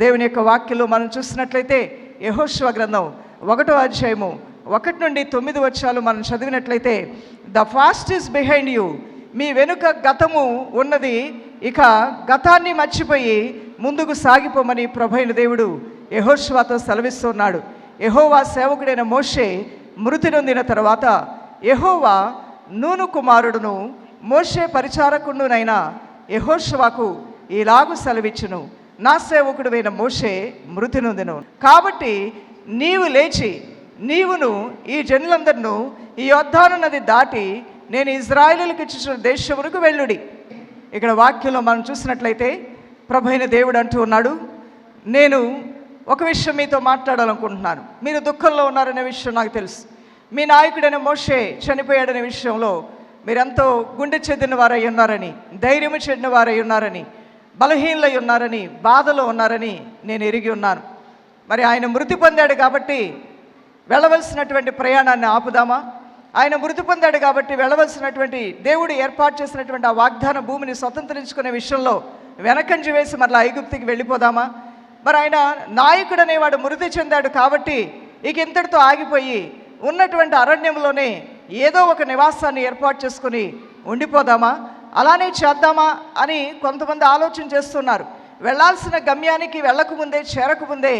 దేవుని యొక్క వాక్యంలో మనం చూసినట్లయితే యహోశ్వ గ్రంథం ఒకటో అధ్యాయము ఒకటి నుండి తొమ్మిది వర్షాలు మనం చదివినట్లయితే the past is behind you. మీ వెనుక గతము ఉన్నది ఇక గతాన్ని మర్చిపోయి ముందుకు సాగిపోమని ప్రభైన దేవుడు యహోశ్వాతో సెలవిస్తున్నాడు. యహోవా సేవకుడైన మోషే మృతి నొందిన తర్వాత యహోవా నూను కుమారుడును మోషే పరిచారకుడునైన యహోశ్వాకు ఇలాగు సెలవిచ్చును. నా సేవకుడువైన మోషే మృతి నొందెను. కాబట్టి నీవు లేచి నీవును ఈ జనులందరినూ ఈ యొద్ధాను నది దాటి నేను ఇజ్రాయిలీలకు ఇచ్చిన దేశమునకు వెళ్ళుడి. ఇక్కడ వాక్యంలో మనం చూసినట్లయితే ప్రభైన దేవుడు అంటూ ఉన్నాడు నేను ఒక విషయం మీతో మాట్లాడాలనుకుంటున్నాను. మీరు దుఃఖంలో ఉన్నారనే విషయం నాకు తెలుసు. మీ నాయకుడైన మోషే చనిపోయాడనే విషయంలో మీరెంతో గుండె చెందిన వారై ఉన్నారని ధైర్యము చెందిన వారై ఉన్నారని బలహీనలై ఉన్నారని బాధలో ఉన్నారని నేను ఎరిగి ఉన్నాను. మరి ఆయన మృతి పొందాడు కాబట్టి వెళ్ళవలసినటువంటి ప్రయాణాన్ని ఆపుదామా? ఆయన మృతి పొందాడు కాబట్టి వెళ్ళవలసినటువంటి దేవుడు ఏర్పాటు చేసినటువంటి ఆ వాగ్దాన భూమిని స్వతంత్రించుకునే విషయంలో వెనకంజి వేసి మరలా ఐగుప్తికి వెళ్ళిపోదామా? మరి ఆయన నాయకుడు అనేవాడు మృతి చెందాడు కాబట్టి ఇక ఇంతటితో ఆగిపోయి ఉన్నటువంటి అరణ్యంలోనే ఏదో ఒక నివాసాన్ని ఏర్పాటు చేసుకుని ఉండిపోదామా? అలానే చేద్దామా అని కొంతమంది ఆలోచన చేస్తున్నారు. వెళ్ళాల్సిన గమ్యానికి వెళ్ళకముందే చేరకముందే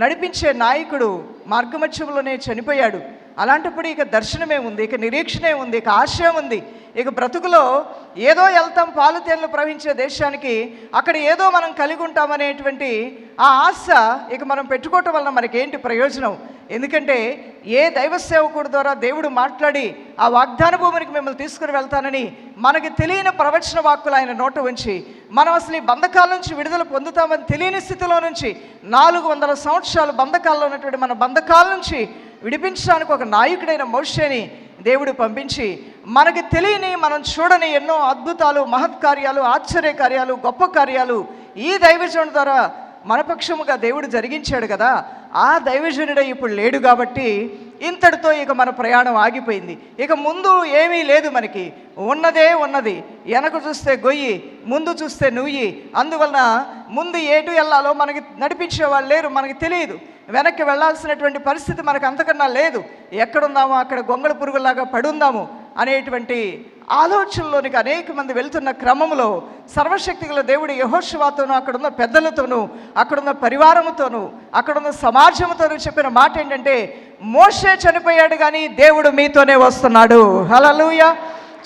నడిపించే నాయకుడు మార్గమధ్యంలోనే చనిపోయాడు. అలాంటప్పుడు ఇక దర్శనమే ఉంది ఇక నిరీక్షణే ఉంది ఇక ఆశయం ఉంది. ఇక బ్రతుకులో ఏదో వెళ్తాం పాలు తేనెలు ప్రవహించే దేశానికి అక్కడ ఏదో మనం కలిగి ఉంటామనేటువంటి ఆ ఆశ ఇక మనం పెట్టుకోవటం వలన మనకేంటి ప్రయోజనం? ఎందుకంటే ఏ దైవ సేవకుడు ద్వారా దేవుడు మాట్లాడి ఆ వాగ్దాన భూమికి మిమ్మల్ని తీసుకుని వెళ్తానని మనకి తెలియని ప్రవచన వాక్కులు ఆయన నోట ఉంచి మనం అసలు ఈ బంధకాల నుంచి విడుదల పొందుతామని తెలియని స్థితిలో నుంచి నాలుగు వందల సంవత్సరాలు బంధకాల్లో ఉన్నటువంటి మన బంధకాల నుంచి విడిపించడానికి ఒక నాయకుడైన మోషేని దేవుడు పంపించి మనకి తెలియని మనం చూడని ఎన్నో అద్భుతాలు మహత్కార్యాలు ఆశ్చర్య కార్యాలు గొప్ప కార్యాలు ఈ దైవజనుడి ద్వారా మనపక్షముగా దేవుడు జరిగించాడు కదా. ఆ దైవజనుడే ఇప్పుడు లేడు కాబట్టి ఇంతటితో ఇక మన ప్రయాణం ఆగిపోయింది. ఇక ముందు ఏమీ లేదు మనకి. ఉన్నదే ఉన్నది. వెనక చూస్తే గొయ్యి ముందు చూస్తే నుయ్యి. అందువలన ముందు ఏటు వెళ్ళాలో మనకి నడిపించే వాళ్ళు లేరు మనకి తెలియదు. వెనక్కి వెళ్ళాల్సినటువంటి పరిస్థితి మనకు అంతకన్నా లేదు. ఎక్కడుందామో అక్కడ గొంగళ పురుగులాగా పడుందాము అనేటువంటి ఆలోచనలోనికి అనేక మంది వెళ్తున్న క్రమంలో సర్వశక్తిగల దేవుడు యహోశివాతోనూ అక్కడున్న పెద్దలతోనూ అక్కడున్న పరివారముతోనూ అక్కడున్న సమాజంతోనూ చెప్పిన మాట ఏంటంటే మోషే చనిపోయాడు కానీ దేవుడు మీతోనే వస్తున్నాడు. హలలుయ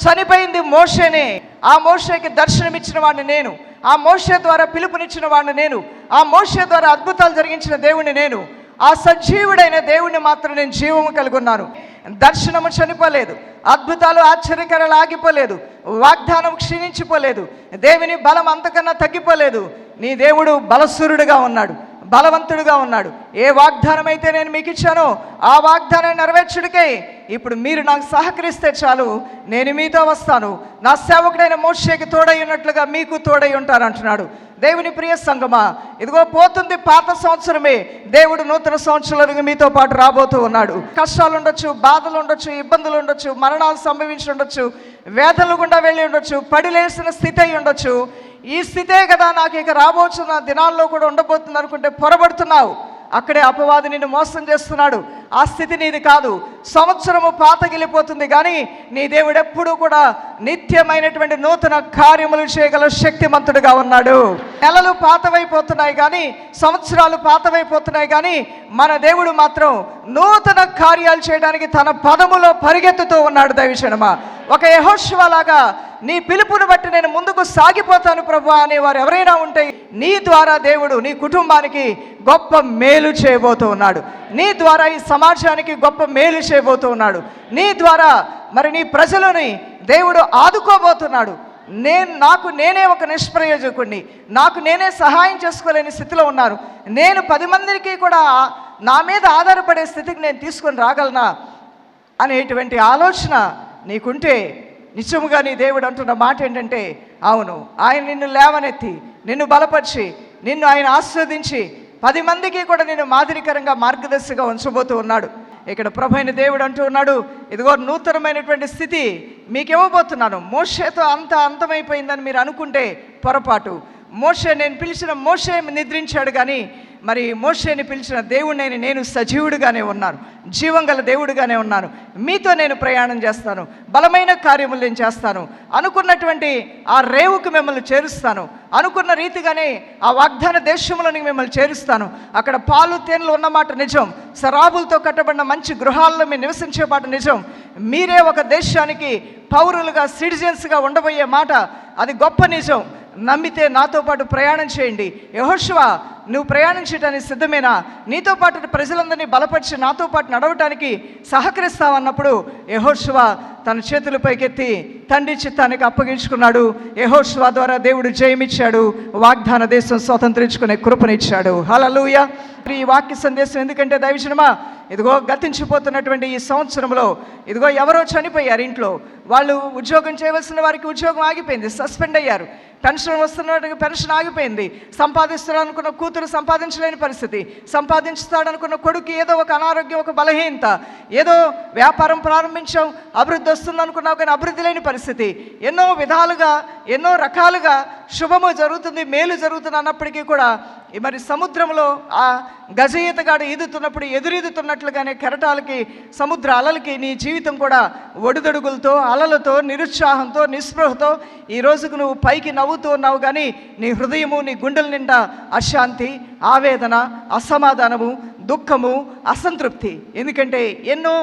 చనిపోయింది మోషేనే. ఆ మోషేకి దర్శనమిచ్చిన వాడిని నేను. ఆ మోషే ద్వారా పిలుపునిచ్చిన వాడిని నేను. ఆ మోషే ద్వారా అద్భుతాలు జరిగించిన దేవుడిని నేను. ఆ సజీవుడైన దేవుణ్ణి మాత్రం నేను జీవము కలిగి ఉన్నాను దర్శనము చనిపోలేదు. అద్భుతాలు ఆశ్చర్యకరాలు ఆగిపోలేదు. వాగ్దానం క్షీణించిపోలేదు. దేవుని బలం అంతకన్నా తగ్గిపోలేదు. నీ దేవుడు బలసూరుడుగా ఉన్నాడు. బలవంతుడుగా ఉన్నాడు. ఏ వాగ్దానం అయితే నేను మీకు ఇచ్చానో ఆ వాగ్దానాన్ని నెరవేర్చుడికే. ఇప్పుడు మీరు నాకు సహకరిస్తే చాలు నేను మీతో వస్తాను. నా సేవకుడైన మోషేకి తోడై ఉన్నట్లుగా మీకు తోడై ఉంటాను అంటున్నాడు దేవుని ప్రియ సంగమా ఇదిగో పోతుంది పాత సంవత్సరమే దేవుడు నూతన సంవత్సరాలుగా మీతో పాటు రాబోతూ ఉన్నాడు. కష్టాలు ఉండొచ్చు బాధలు ఉండొచ్చు ఇబ్బందులు ఉండొచ్చు మరణాలు సంభవించి ఉండొచ్చు వేదనలు గుండా వెళ్ళి ఉండొచ్చు పడిలేసిన స్థితి అయి ఉండొచ్చు. ఈ స్థితే కదా నాకు ఇక రాబోతున్న దినాల్లో కూడా ఉండబోతుంది అనుకుంటే పొరబడుతున్నావు. అక్కడే అపవాది నిన్ను మోసం చేస్తున్నాడు. ఆ స్థితి నీది కాదు. సంవత్సరము పాతగిలిపోతుంది కానీ నీ దేవుడు ఎప్పుడూ కూడా నిత్యమైనటువంటి నూతన కార్యములు చేయగల శక్తిమంతుడుగా ఉన్నాడు. నెలలు పాతవైపోతున్నాయి కానీ సంవత్సరాలు పాతవైపోతున్నాయి కానీ మన దేవుడు మాత్రం నూతన కార్యాలు చేయడానికి తన పదములో పరిగెత్తుతూ ఉన్నాడు దైవశనమా ఒక యహోశివలాగా నీ పిలుపును బట్టి నేను ముందుకు సాగిపోతాను ప్రభు అనేవారు ఎవరైనా ఉంటే నీ ద్వారా దేవుడు నీ కుటుంబానికి గొప్ప మేలు చేయబోతూ ఉన్నాడు. నీ ద్వారా ఈ సమాజానికి గొప్ప మేలు చేయబోతూ ఉన్నాడు నీ ద్వారా మరి నీ ప్రజలని దేవుడు ఆదుకోబోతున్నాడు. నేను నాకు నేనే ఒక నిష్ప్రయోజకుడిని నాకు నేనే సహాయం చేసుకోలేని స్థితిలో ఉన్నాను నేను పది మందికి కూడా నా మీద ఆధారపడే స్థితికి నేను తీసుకొని రాగలనా? అనేటువంటి ఆలోచన నీకుంటే నిజముగా నీ దేవుడు అంటున్న మాట ఏంటంటే అవును ఆయన నిన్ను లేవనెత్తి నిన్ను బలపరిచి నిన్ను ఆయన ఆస్వాదించి పది మందికి కూడా నేను మాదిరికరంగా మార్గదర్శిగా ఉంచబోతూ ఉన్నాడు. ఇక్కడ ప్రభైన దేవుడు అంటూ ఉన్నాడు ఇదిగో నూతనమైనటువంటి స్థితి మీకు ఇవ్వబోతున్నాను మోషేతో అంత అంతమైపోయిందని మీరు అనుకుంటే పొరపాటు. మోషే నేను పిలిచిన మోషే నిద్రించాడు కానీ మరి మోషేని పిలిచిన దేవుడిని నేను సజీవుడిగానే ఉన్నాను. జీవం గల దేవుడిగానే ఉన్నాను. మీతో నేను ప్రయాణం చేస్తాను. బలమైన కార్యములు నేను చేస్తాను. అనుకున్నటువంటి ఆ రేవుకు మిమ్మల్ని చేరుస్తాను. అనుకున్న రీతిగానే ఆ వాగ్దాన దేశంలోని మిమ్మల్ని చేరుస్తాను. అక్కడ పాలు తేనెలు ఉన్నమాట నిజం. సరాబులతో కట్టబడిన మంచి గృహాల్లో మీరు నివసించే మాట నిజం. మీరే ఒక దేశానికి పౌరులుగా సిటిజన్స్గా ఉండబోయే మాట. అది గొప్ప నిజం. నమ్మితే నాతో పాటు ప్రయాణం చేయండి. యహోశివ నువ్వు ప్రయాణించడానికి సిద్ధమేనా? నీతో పాటు ప్రజలందరినీ బలపరిచి నాతో పాటు నడవటానికి సహకరిస్తావన్నప్పుడు యహోశివ తన చేతులు పైకెత్తి తండ్రి చిత్తానికి అప్పగించుకున్నాడు. యహోశివ ద్వారా దేవుడు జయమిచ్చాడు. వాగ్దాన దేశం స్వతంత్రించుకునే కృపనిచ్చాడు. హలలుయ ఈ వాక్య సందేశం ఎందుకంటే దైవజనమా ఇదిగో గతించిపోతున్నటువంటి ఈ సంవత్సరంలో ఇదిగో ఎవరో చనిపోయారు ఇంట్లో. వాళ్ళు ఉద్యోగం చేయవలసిన వారికి ఉద్యోగం ఆగిపోయింది సస్పెండ్ అయ్యారు. పెన్షన్ వస్తున్న పెన్షన్ ఆగిపోయింది. సంపాదిస్తాడనుకున్న కూతురు సంపాదించలేని పరిస్థితి. సంపాదించుతాడనుకున్న కొడుకు ఏదో ఒక అనారోగ్యం ఒక బలహీనత. ఏదో వ్యాపారం ప్రారంభించాం అభివృద్ధి వస్తుంది అనుకున్నావు కానీ అభివృద్ధి లేని పరిస్థితి. ఎన్నో విధాలుగా ఎన్నో రకాలుగా శుభము జరుగుతుంది మేలు జరుగుతుంది అన్నప్పటికీ కూడా ఈ మరి సముద్రంలో ఆ గజ ఈతగాడు ఈదుతున్నప్పుడు ఎదురీదుతున్నట్లుగానే కెరటాలకి సముద్ర అలలకి నీ జీవితం కూడా ఒడిదొడుగులతో అలలతో నిరుత్సాహంతో నిస్పృహతో ఈ రోజుకు నువ్వు పైకి నవ్వుతూ ఉన్నావు కానీ నీ హృదయము నీ గుండెల నిండా అశాంతి ఆవేదన అసమాధానము దుఃఖము అసంతృప్తి. ఎందుకంటే ఎన్నో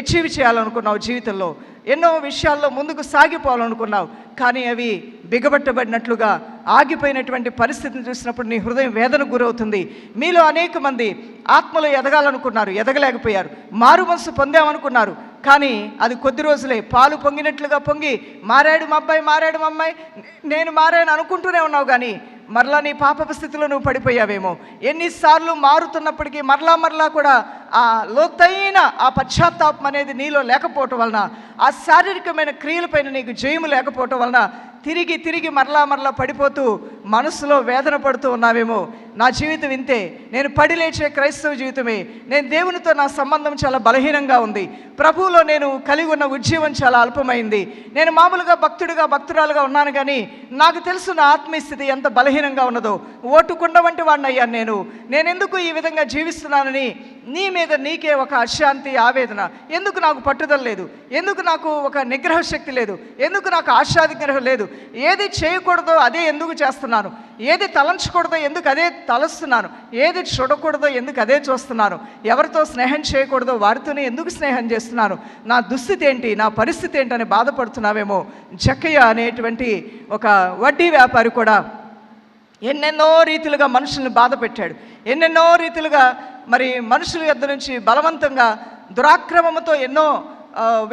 అచీవ్ చేయాలనుకున్నావు జీవితంలో. ఎన్నో విషయాల్లో ముందుకు సాగిపోవాలనుకున్నావు. కానీ అవి బిగబట్టబడినట్లుగా ఆగిపోయినటువంటి పరిస్థితిని చూసినప్పుడు నీ హృదయం వేదనకు గురవుతుంది. మీలో అనేక మంది ఆత్మలో ఎదగాలనుకున్నారు ఎదగలేకపోయారు. మారు మనసు పొందామనుకున్నారు. కానీ అది కొద్ది రోజులే పాలు పొంగినట్లుగా పొంగి మారాడు మా అబ్బాయి మారాడు మా అమ్మాయి నేను మారాను అనుకుంటూనే ఉన్నావు కానీ మరలా నీ పాప స్థితిలో నువ్వు పడిపోయావేమో. ఎన్నిసార్లు మారుతున్నప్పటికీ మరలా మరలా కూడా ఆ లోతైన ఆ పశ్చాత్తాపం అనేది నీలో లేకపోవటం వలన ఆ శారీరకమైన క్రియలపైన నీకు జయము లేకపోవటం వలన తిరిగి తిరిగి మరలా మరలా పడిపోతూ మనసులో వేదన పడుతూ ఉన్నావేమో. నా జీవితం ఇంతే. నేను పడి లేచే క్రైస్తవ జీవితమే. నేను దేవునితో నా సంబంధం చాలా బలహీనంగా ఉంది. ప్రభువులో నేను కలిగి ఉన్న ఉద్యమం చాలా అల్పమైంది. నేను మామూలుగా భక్తుడిగా భక్తురాలుగా ఉన్నాను కానీ నాకు తెలుసు నా ఆత్మీయ స్థితి ఎంత బలహీనంగా ఉన్నదో. ఓటుకుండ వంటి వాడిని అయ్యాను నేను. నేనెందుకు ఈ విధంగా జీవిస్తున్నానని నీ మీద నీకే ఒక అశాంతి ఆవేదన. ఎందుకు నాకు పట్టుదల లేదు? ఎందుకు నాకు ఒక నిగ్రహ శక్తి లేదు? ఎందుకు నాకు ఆశాదిగ్రహం లేదు? ఏది చేయకూడదో అదే ఎందుకు చేస్తున్నాను? ఏది తలంచకూడదో ఎందుకు అదే తలస్తున్నాను? ఏది చూడకూడదో ఎందుకు అదే చూస్తున్నాను? ఎవరితో స్నేహం చేయకూడదో వారితోనే ఎందుకు స్నేహం చేస్తున్నాను? నా దుస్థితి ఏంటి? నా పరిస్థితి ఏంటని బాధపడుతున్నావేమో? జక్కయ్య అనేటువంటి ఒక వడ్డీ వ్యాపారి కూడా ఎన్నెన్నో రీతిలుగా మనుషుల్ని బాధ పెట్టాడు. ఎన్నెన్నో రీతిలుగా మరి మనుషుల యొద్ నుంచి బలవంతంగా దురాక్రమముతో ఎన్నో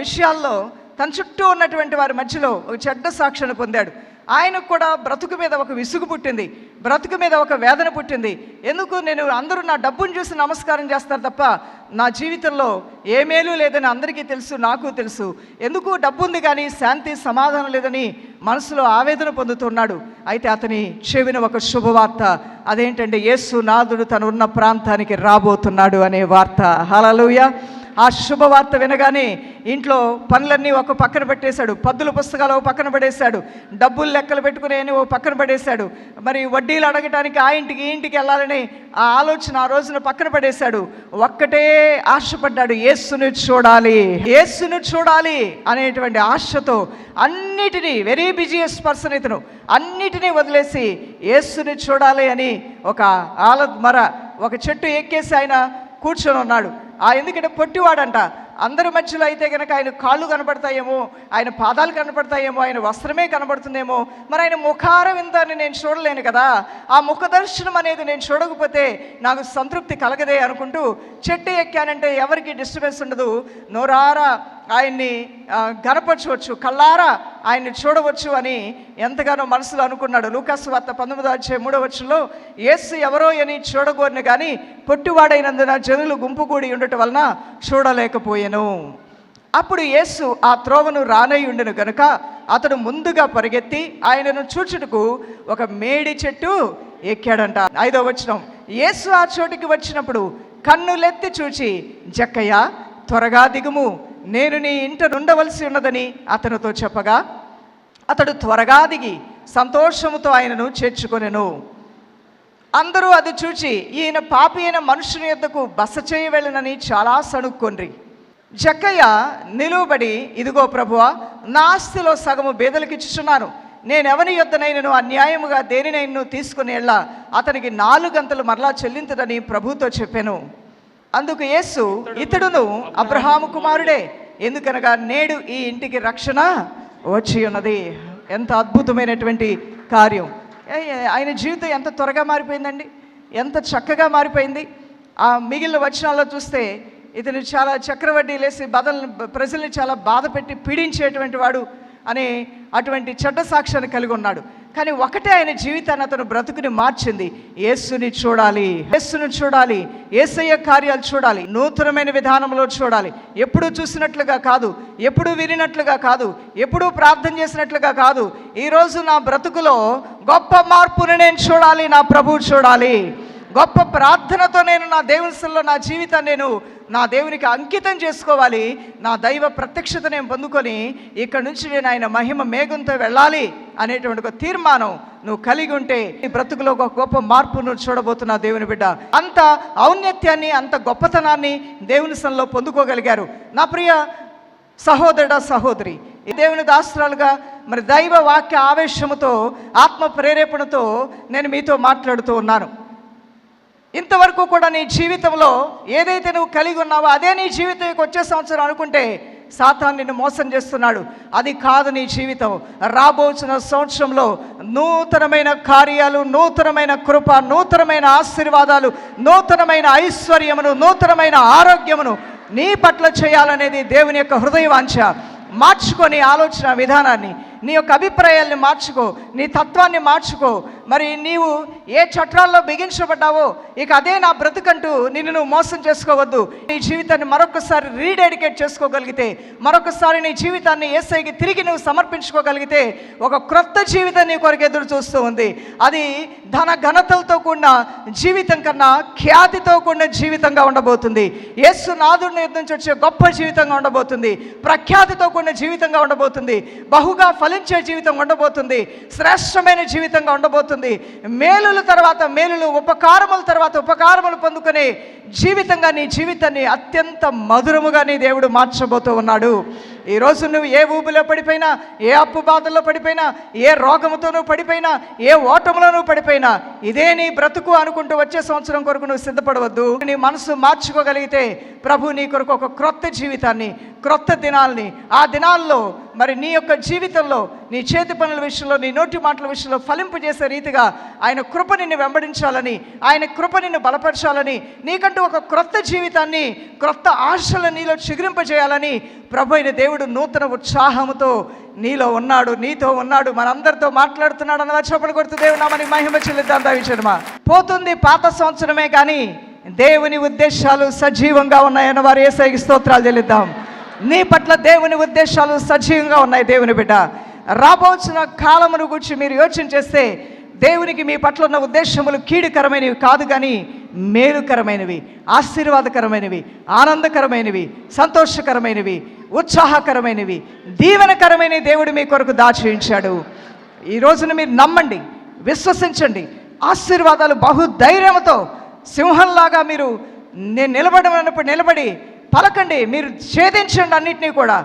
విషయాల్లో తన చుట్టూ ఉన్నటువంటి వారి మధ్యలో ఒక చెడ్డ సాక్షిని పొందాడు. ఆయనకు కూడా బ్రతుకు మీద ఒక విసుగు పుట్టింది బ్రతుకు మీద ఒక వేదన పుట్టింది. ఎందుకు నేను అందరూ నా డబ్బును చూసి నమస్కారం చేస్తారు తప్ప నా జీవితంలో ఏ మేలు లేదని అందరికీ తెలుసు నాకు తెలుసు. ఎందుకు డబ్బు ఉంది కానీ శాంతి సమాధానం లేదని మనసులో ఆవేదన పొందుతున్నాడు. అయితే అతని చెవిన ఒక శుభవార్త అదేంటంటే యేసు నాదుడు తను ఉన్న ప్రాంతానికి రాబోతున్నాడు అనే వార్త. హలలుయ ఆ శుభవార్త వినగానే ఇంట్లో పనులన్నీ ఒక పక్కన పెట్టేశాడు. పద్దుల పుస్తకాలు ఒక పక్కన పడేశాడు. డబ్బులు లెక్కలు పెట్టుకునే ఓ పక్కన పడేశాడు. మరి వడ్డీలు అడగటానికి ఆ ఇంటికి ఈ ఇంటికి వెళ్ళాలని ఆ ఆలోచన ఆ రోజున పక్కన పడేశాడు. ఒక్కటే ఆశపడ్డాడు యేసుని చూడాలి యేసుని చూడాలి అనేటువంటి ఆశతో అన్నిటినీ వెరీ బిజియస్ పర్సన్ ఇతను అన్నిటినీ వదిలేసి యేసుని చూడాలి అని ఒక ఆల మర ఒక చెట్టు ఎక్కేసి ఆయన కూర్చొని ఉన్నాడు. ఆ ఎందుకంటే పొట్టివాడంట. అందరి మధ్యలో అయితే కనుక ఆయన కాళ్ళు కనబడతాయేమో ఆయన పాదాలు కనబడతాయేమో ఆయన వస్త్రమే కనబడుతుందేమో మరి ఆయన ముఖార విందాన్ని నేను చూడలేను కదా. ఆ ముఖ దర్శనం అనేది నేను చూడకపోతే నాకు సంతృప్తి కలగదే అనుకుంటూ చెట్టు ఎక్కానంటే ఎవరికి డిస్టర్బెన్స్ ఉండదు. నోరారా ఆయన్ని గనపరచవచ్చు కళ్ళారా ఆయన్ని చూడవచ్చు అని ఎంతగానో మనసులో అనుకున్నాడు. లూకాసు వార్త పంతొమ్మిదో వచ్చే మూడో వచ్చంలో ఏసు ఎవరో అని చూడగోరిన కానీ పొట్టివాడైనందున జనులు గుంపు కూడి ఉండటం వలన చూడలేకపోయాను. అప్పుడు యేసు ఆ త్రోవను రానై ఉండెను గనుక అతడు ముందుగా పరిగెత్తి ఆయనను చూచుటకు ఒక మేడి చెట్టు ఎక్కాడంట. ఐదో వచనం యేసు ఆ చోటికి వచ్చినప్పుడు కన్నులెత్తి చూచి జక్కయ్య త్వరగా దిగుము నేను నీ ఇంట నుండవలసి ఉన్నదని అతనితో చెప్పగా అతడు త్వరగా దిగి సంతోషముతో ఆయనను చేర్చుకొనెను. అందరూ అది చూచి ఈయన పాపి అయిన మనుషుని యొద్దకు బస చేయవెళ్ళనని చాలా సణుక్కొండ్రి. జక్కయ్య నిలువబడి ఇదిగో ప్రభువా నా ఆస్తిలో సగము బేదలకిచ్చుచున్నాను. నేనెవని యొద్దనైనను అన్యాయముగా దేనినైనను తీసుకుని వెళ్ళా అతనికి నాలుగు గంటలు మరలా చెల్లించదని ప్రభుతో చెప్పాను. అందుకు యేసు ఇతడును అబ్రహాము కుమారుడే. ఎందుకనగా నేడు ఈ ఇంటికి రక్షణ వచ్చి ఉన్నది. ఎంత అద్భుతమైనటువంటి కార్యం. ఆయన జీవితం ఎంత త్వరగా మారిపోయిందండి. ఎంత చక్కగా మారిపోయింది. ఆ మిగిలిన వచనాల్లో చూస్తే ఇతను చాలా చక్రవడ్డీ లేసి బదల్ ప్రజల్ని చాలా బాధ పెట్టి పీడించేటువంటి వాడు అనే అటువంటి చెడ్డ సాక్ష్యాన్ని కలిగి ఉన్నాడు. కానీ ఒకటే ఆయన జీవితాన్ని అతను బ్రతుకుని మార్చింది. యేసుని చూడాలి యేసుని చూడాలి యేసయ్య కార్యాలు చూడాలి నూతనమైన విధానంలో చూడాలి. ఎప్పుడూ చూసినట్లుగా కాదు ఎప్పుడు వినినట్లుగా కాదు ఎప్పుడూ ప్రార్థన చేసినట్లుగా కాదు. ఈరోజు నా బ్రతుకులో గొప్ప మార్పుని నేను చూడాలి నా ప్రభువు చూడాలి. గొప్ప ప్రార్థనతో నేను నా దేవునిలో నా జీవితాన్ని నేను నా దేవునికి అంకితం చేసుకోవాలి. నా దైవ ప్రత్యక్షత నేను పొందుకొని ఇక్కడ నుంచి నేను ఆయన మహిమ మేఘంతో వెళ్ళాలి అనేటువంటి ఒక తీర్మానం నువ్వు కలిగి ఉంటే నీ బ్రతుకులో ఒక గొప్ప మార్పు నువ్వు చూడబోతున్నా దేవుని బిడ్డ. అంత ఔన్నత్యాన్ని అంత గొప్పతనాన్ని దేవుని సన్లో పొందుకోగలిగారు. నా ప్రియ సహోదరుడ సహోదరి ఈ దేవుని దాస్త్రాలుగా మరి దైవ వాక్య ఆవేశముతో ఆత్మ ప్రేరేపణతో నేను మీతో మాట్లాడుతూ ఉన్నాను. ఇంతవరకు కూడా నీ జీవితంలో ఏదైతే నువ్వు కలిగి ఉన్నావో అదే నీ జీవితం వచ్చే సంవత్సరం అనుకుంటే సాతాన్ నిన్ను మోసం చేస్తున్నాడు. అది కాదు నీ జీవితం. రాబోచిన సంవత్సరంలో నూతనమైన కార్యాలు నూతనమైన కృప నూతనమైన ఆశీర్వాదాలు నూతనమైన ఐశ్వర్యమును నూతనమైన ఆరోగ్యమును నీ పట్ల చేయాలనేది దేవుని యొక్క హృదయవాంఛ. మార్చుకొని ఆలోచన విధానాన్ని నీ యొక్క అభిప్రాయాల్ని మార్చుకో నీ తత్వాన్ని మార్చుకో. మరి నీవు ఏ చట్రాల్లో బిగించబడ్డావో ఇక అదే నా బ్రతుకంటూ నిన్ను నువ్వు మోసం చేసుకోవద్దు. నీ జీవితాన్ని మరొకసారి రీడెడికేట్ చేసుకోగలిగితే మరొకసారి నీ జీవితాన్ని ఏసైకి తిరిగి నువ్వు సమర్పించుకోగలిగితే ఒక క్రొత్త జీవితం నీ కొరకు ఎదురు చూస్తూ ఉంది. అది ధన ఘనతలతో కూడిన జీవితం కన్నా ఖ్యాతితో కూడిన జీవితంగా ఉండబోతుంది. యేసు నాదుడిని నుంచి వచ్చే గొప్ప జీవితంగా ఉండబోతుంది. ప్రఖ్యాతితో కూడిన జీవితంగా ఉండబోతుంది. బహుగా ఫలించే జీవితం ఉండబోతుంది శ్రేష్టమైన జీవితంగా ఉండబోతుంది. మేలుల తర్వాత మేలులు ఉపకారముల తర్వాత ఉపకారములు పొందుకునే జీవితంగా నీ జీవితాన్ని అత్యంత మధురముగా నీ దేవుడు మార్చబోతూ ఉన్నాడు. ఈరోజు నువ్వు ఏ ఊబిలో పడిపోయినా ఏ అప్పు బాధల్లో పడిపోయినా ఏ రోగముతో నువ్వు పడిపోయినా ఏ ఓటములో నువ్వు పడిపోయినా ఇదే నీ బ్రతుకు అనుకుంటూ వచ్చే సంవత్సరం కొరకు నువ్వు సిద్ధపడవద్దు. నీ మనసు మార్చుకోగలిగితే ప్రభు నీ కొరకు ఒక క్రొత్త జీవితాన్ని క్రొత్త దినాల్ని ఆ దినాల్లో మరి నీ యొక్క జీవితంలో నీ చేతి పనుల విషయంలో నీ నోటి మాటల విషయంలో ఫలింపు చేసే రీతిగా ఆయన కృప నిన్ను వెంబడించాలని ఆయన కృప నిన్ను బలపరచాలని నీకంటూ ఒక క్రొత్త జీవితాన్ని క్రొత్త ఆశలను నీలో చిగురింపజేయాలని ప్రభు అయిన దేవుడు నూతన ఉత్సాహముతో నీలో ఉన్నాడు నీతో ఉన్నాడు మనందరితో మాట్లాడుతున్నాడు అన్న చెప్పలు కొడుతూ దేవుడు నామని మహిమ చెల్లిద్దాం దావించడమా పోతుంది పాత సంవత్సరమే కానీ దేవుని ఉద్దేశాలు సజీవంగా ఉన్నాయన్న వారు ఏసైకి స్తోత్రాలు చెల్లిద్దాం. నీ పట్ల దేవుని ఉద్దేశాలు సజీవంగా ఉన్నాయి దేవుని బిడ్డ. రాబోచిన కాలమును గురించి మీరు యోచన చేస్తే దేవునికి మీ పట్ల ఉన్న ఉద్దేశములు కీడుకరమైనవి కాదు కానీ మేలుకరమైనవి ఆశీర్వాదకరమైనవి ఆనందకరమైనవి సంతోషకరమైనవి ఉత్సాహకరమైనవి దీవెనకరమైన దేవుడు మీ కొరకు దాచేయించాడు. ఈ రోజున మీరు నమ్మండి విశ్వసించండి. ఆశీర్వాదాలు బహుధైర్యంతో సింహంలాగా మీరు నేను నిలబడమన్నప్పుడు నిలబడి పలకండి మీరు ఛేదించండి అన్నిటినీ కూడా.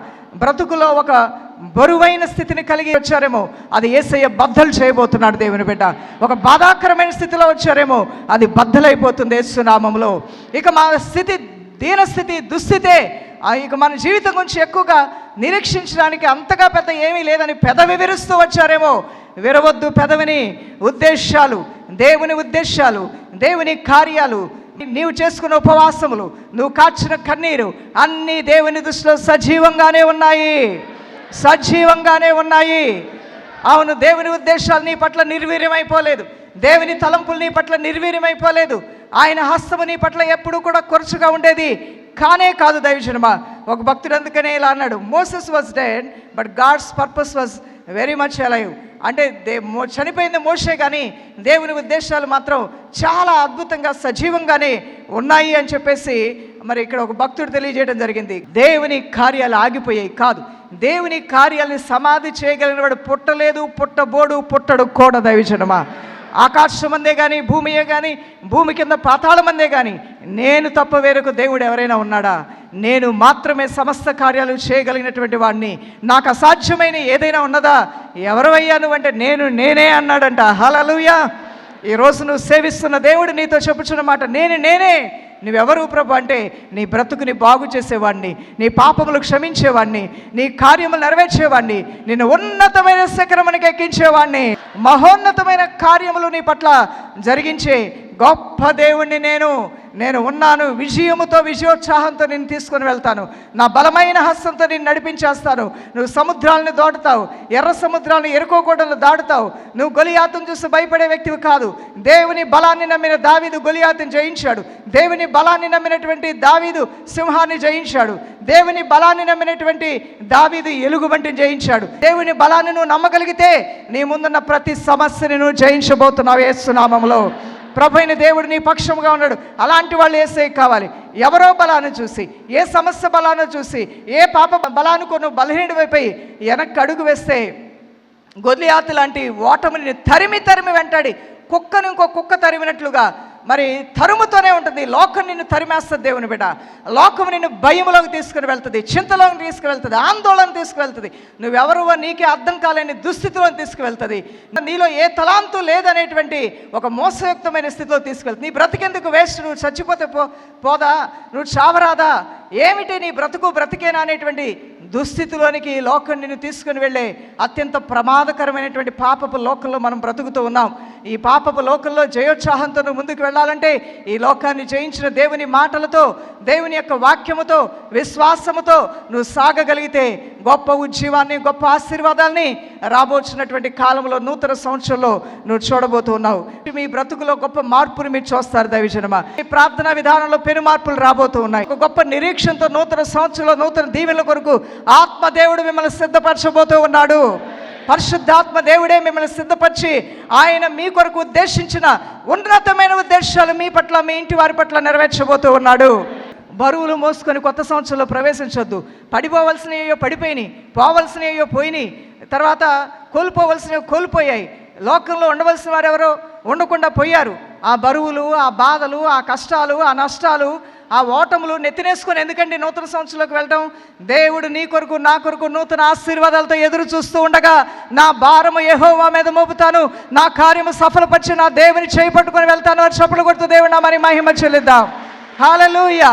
బ్రతుకులో ఒక బరువైన స్థితిని కలిగి వచ్చారేమో అది ఏసయ్య బద్దలు చేయబోతున్నాడు దేవుని బిడ్డ. ఒక బాధాకరమైన స్థితిలో వచ్చారేమో అది బద్దలైపోతుంది యేసునామంలో. ఇక మా స్థితి దీనస్థితి దుస్థితే ఇక మన జీవితం గురించి ఎక్కువగా నిరీక్షించడానికి అంతగా పెద్ద ఏమీ లేదని పెదవి విరుస్తూ వచ్చారేమో. విరవద్దు పెదవిని ఉద్దేశాలు దేవుని ఉద్దేశాలు దేవుని కార్యాలు నీవు చేసుకున్న ఉపవాసములు నువ్వు కాచిన కన్నీరు అన్నీ దేవుని దృష్టిలో సజీవంగానే ఉన్నాయి. సజీవంగానే ఉన్నాయి. అవును దేవుని ఉద్దేశాలు నీ పట్ల నిర్వీర్యమైపోలేదు. దేవుని తలంపులు నీ పట్ల నిర్వీర్యమైపోలేదు. ఆయన హస్తము నీ పట్ల ఎప్పుడూ కూడా కొరచుగా ఉండేది కానే కాదు దైవజనమ. ఒక భక్తుడు అందుకనే ఇలా అన్నాడు Moses was dead but God's purpose was very much alive అంటే దే మో- చనిపోయింది మోసే కానీ దేవుని ఉద్దేశాలు మాత్రం చాలా అద్భుతంగా సజీవంగానే ఉన్నాయి అని చెప్పేసి మరి ఇక్కడ ఒక భక్తుడు తెలియజేయడం జరిగింది. దేవుని కార్యాలు ఆగిపోయాయి కాదు. దేవుని కార్యాలని సమాధి చేయగలిగిన వాడు పుట్టలేదు పుట్టబోడు పుట్టడు కూడా దైవజనమా? ఆకాశం అందే కానీ భూమియే కానీ భూమి కింద పాతాళం అందే కానీ నేను తప్ప వేరొక దేవుడు ఎవరైనా ఉన్నాడా? నేను మాత్రమే సమస్త కార్యాలు చేయగలిగినటువంటి వాడిని నాకు అసాధ్యమైన ఏదైనా ఉన్నదా? ఎవరవయ్యా నువ్వంటే నేను నేనే అన్నాడంట. హలలుయా ఈ నువ్వు సేవిస్తున్న దేవుడు నీతో చెప్పుచున్న మాట నేను నేనే నువ్వెవరు ప్రభు అంటే నీ బ్రతుకుని బాగు చేసేవాడిని నీ పాపములు క్షమించేవాడిని నీ కార్యములు నెరవేర్చేవాడిని నిన్ను ఉన్నతమైన శిఖరమునికి ఎక్కించేవాడిని మహోన్నతమైన కార్యములు నీ పట్ల జరిగించే గొప్ప దేవుణ్ణి నేను నేను ఉన్నాను విజయముతో విజయోత్సాహంతో నేను తీసుకొని వెళ్తాను. నా బలమైన హస్తంతో నేను నడిపించేస్తాను. నువ్వు సముద్రాలను దాటుతావు ఎర్ర సముద్రాలను ఎరుకోకూడలు దాటుతావు. నువ్వు గొలియాతను చూసి భయపడే వ్యక్తివి కాదు. దేవుని బలాన్ని నమ్మిన దావీదు గొలియాతను జయించాడు. దేవుని బలాన్ని నమ్మినటువంటి దావీదు సింహాన్ని జయించాడు. దేవుని బలాన్ని నమ్మినటువంటి దావీదు ఎలుగుబంటిని జయించాడు. దేవుని బలాన్ని నువ్వు నమ్మగలిగితే నీ ముందున్న ప్రతి సమస్యని నువ్వు జయించబోతున్నావు ఏసునామంలో ప్రభు అయిన దేవుడు నీ పక్షముగా ఉన్నాడు. అలాంటి వాళ్ళు ఏసే కావాలి. ఎవరో బలాన్ని చూసి ఏ సమస్య బలాన్ని చూసి ఏ పాప బలాన్ని నువ్వు బలహీనమైపోయి వెనక్కి అడుగు వేస్తే గొల్లియాతు లాంటి ఓటమిని తరిమి తరిమి వెంటాడి కుక్కను ఇంకో కుక్క తరిమినట్లుగా మరి తరుముతోనే ఉంటుంది. లోకం నిన్ను తరిమేస్తుంది దేవుని బిడ్డ. లోకం నిన్ను భయములోకి తీసుకుని వెళ్తుంది చింతలోకి తీసుకువెళ్తుంది ఆందోళన తీసుకువెళ్తుంది. నువ్వెవరువో నీకే అర్థం కాలేని దుస్థితిలోకి తీసుకువెళ్తుంది. నీలో ఏ తలాంతు లేదనేటువంటి ఒక మోసయుక్తమైన స్థితిలో తీసుకువెళ్తుంది. నీ బ్రతికెందుకు వేస్ట్? నువ్వు చచ్చిపోతే పో పోదా? నువ్వు చావరాదా? ఏమిటి నీ బ్రతుకు బ్రతికేనా అనేటువంటి దుస్థితిలోనికి ఈ లోకం నిన్ను తీసుకుని వెళ్ళే అత్యంత ప్రమాదకరమైనటువంటి పాపపు లోకంలో మనం బ్రతుకుతూ ఉన్నాం. ఈ పాపపు లోకంలో జయోత్సాహంతో నువ్వు ముందుకు వెళ్ళాలంటే ఈ లోకాన్ని జయించిన దేవుని మాటలతో దేవుని యొక్క వాక్యముతో విశ్వాసముతో నువ్వు సాగగలిగితే గొప్ప ఉజ్జీవాన్ని గొప్ప ఆశీర్వాదాన్ని రాబోచున్నటువంటి కాలంలో నూతన సంవత్సరంలో నువ్వు చూడబోతూ ఉన్నావు మీ బ్రతుకులో గొప్ప మార్పుని మీరు చూస్తారు దైవజనమ. ఈ ప్రార్థనా విధానంలో పెను మార్పులు రాబోతూ ఉన్నాయి. ఒక గొప్ప నిరీక్షణతో నూతన సంవత్సరంలో నూతన దీవెనల కొరకు ఆత్మదేవుడు మిమ్మల్ని సిద్ధపరచబోతూ ఉన్నాడు. పరిశుద్ధాత్మ దేవుడే మిమ్మల్ని సిద్ధపరిచి ఆయన మీ కొరకు ఉద్దేశించిన ఉన్నతమైన ఉద్దేశాలు మీ పట్ల మీ ఇంటి వారి పట్ల నెరవేర్చబోతూ ఉన్నాడు. బరువులు మోసుకొని కొత్త సంవత్సరంలో ప్రవేశించొద్దు. పడిపోవలసినవో పడిపోయినాయి పోవలసినవో పోయినాయి. తర్వాత కోల్పోవలసినవి కోల్పోయాయి. లోకంలో ఉండవలసిన వారెవరో ఉండకుండా పోయారు. ఆ బరువులు ఆ బాధలు ఆ కష్టాలు ఆ నష్టాలు ఆ ఓటములు నెత్తినేసుకొని ఎందుకండి నూతన సంవత్సరంలోకి వెళ్ళడం దేవుడు నీ కొరకు నా కొరకు నూతన ఆశీర్వాదాలతో ఎదురు చూస్తూ ఉండగా నా భారము యెహోవా మీద మోపుతాను. నా కార్యము సఫలపరిచి నా దేవుని చేయి పట్టుకొని వెళ్తాను అని చెప్పలు కొడుతూ దేవుడు నా మరి మహిమ చెల్లిద్దాం. హాలూయా